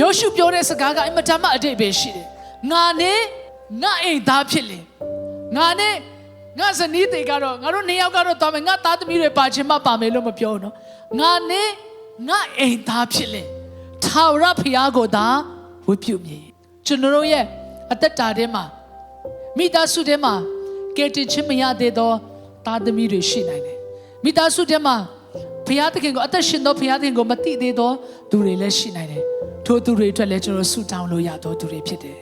ယောရှုပြောတဲ့စကားကအင်မတန်မှအတိတ်ပဲရှိတယ်ငါနဲ့ငါအိမ်သားဖြစ်လေငါနဲ့ငါဇနီးတွေကတော့ငါတို့နှစ်ယောက်ကတော့တော်မယ်ငါသားသမီးတွေပါခြင်းမပါမယ်လို့မပြောတော့ငါနဲ့ငါအိမ်သားဖြစ်လေထာဝရဘုရားကိုသာဝတ်ပြုမြည်ကျွန်တော်တို့ရဲ့အသက်တာထဲမှာမိသားစုထဲမှာကယ်တင်ခြင်းမရသေးသောသားသမီးတွေရှိနိုင်တယ်မိသားစုထဲမှာဘုရားသခင်ကိုအသက်ရှင်သောဘုရားသခင်ကိုမသိသေးသောသူတွေလည်းရှိနိုင်တယ် ထိုသူတွေအတွက်လည်းကျွန်တော်ဆုတောင်းလို့ရသောသူတွေဖြစ်တယ်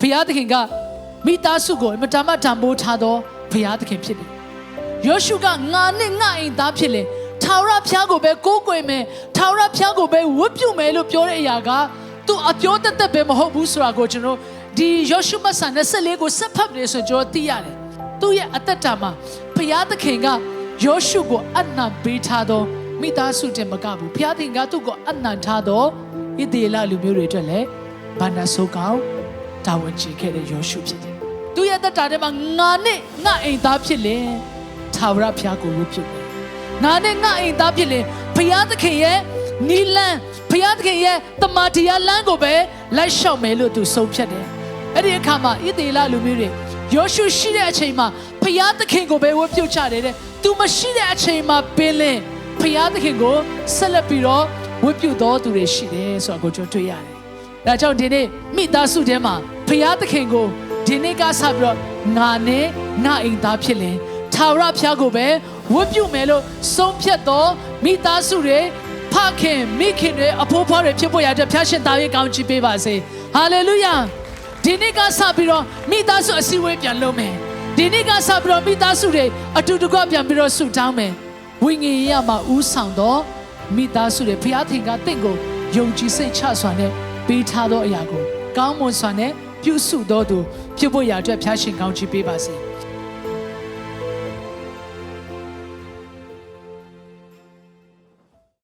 ဘုရားသခင်ကမိသားစုကိုအမတမတန်ဖိုးထားသောဘုရားသခင်ဖြစ်တယ်ယောရှုကငါနဲ့ငါအိမ်သားဖြစ်လေထာဝရဘုရားကိုပဲကိုးကွယ်မယ်ထာဝရဘုရားကိုပဲဝတ်ပြုမယ်လို့ပြောတဲ့အရာကသူအပြောတတ်တတ်ပဲမဟုတ်ဘူးဆိုတာကိုကျွန်တော်ဒီယောရှုမဆန်24ကိုစက်ဖတ်တယ်ဆိုကျွန်တော်သိရတယ်သူ့ရဲ့အသက်တာမှာဘုရားသခင်ကယောရှုကိုအနံပေးထားသောမိသားစုတင်မကဘူးဘုရားသခင်ကသူ့ကိုအနံထားသော ဣသေလလူမျိုးတွေအတွက်လည်းဘာနာဆိုးကောင်းတာဝန်ချေခဲ့တဲ့ယောရှုဖြစ်တယ်သူ့ရဲ့အသက်တာထဲမှာငါနဲ့ငါအိမ်သားဖြစ်လေထာဝရဘုရားကိုဝတ်ပြုတယ်ငါနဲ့ငါအိမ်သားဖြစ်လေဘုရားသခင်ရဲ့နီလန်းဘုရားသခင်ရဲ့တမန်တရားလမ်းကိုပဲလိုက်လျှောက်မယ်လို့သူဆုံးဖြတ်တယ်။အဲ့ဒီအခါမှာဣသေလလူမျိုးတွေယောရှုရှိတဲ့အချိန်မှာဘုရားသခင်ကိုပဲဝတ်ပြုတ်ကြတယ်တဲ့။ तू မရှိတဲ့အချိန်မှာပင်လင်ဘုရားသခင်ကိုဆက်လက်ပြီးတော့ ဝတ်ပြုတ်တော်သူတွေရှိတယ်ဆိုတာကိုကျွန်တော်တွေ့ရတယ်။ဒါကြောင့်ဒီနေ့မိသားစုထဲမှာဘုရားသခင်ကိုဒီနေ့ကစပြီးတော့ငါနဲ့ငါအိမ်သားဖြစ်လင်ထာဝရဘုရားကိုပဲဝတ်ပြုမယ်လို့ဆုံးဖြတ်တော်မိသားစုတွေဖခင်မိခင်တွေအဖိုးဖွားတွေဖြစ်ဖို့ရတဲ့ဖျားရှင်သားရဲ့ကောင်းချီးပေးပါစေဟာလေလုယာဒီနေ့ကစပြီးတော့မိသားစုအစည်းအဝေးပြန်လုပ်မယ်ဒီနေ့ကစပြီးတော့မိသားစုတွေအတူတကွပြန်ပြီးတော့ဆုတောင်းမယ်ဝိညာဉ်ရေးရမှာဥဆောင်တော့ မိသားစုတွေဘုရားသခင်ကတင့်ကိုယုံကြည်စိတ်ချစွာနဲ့ပေးထားသောအရာကိုကောင်းမွန်စွာနဲ့ပြုစုတော်သူဖြစ်ဖို့ရတဲ့ဖျားရှင်ကောင်းချီးပေးပါစေ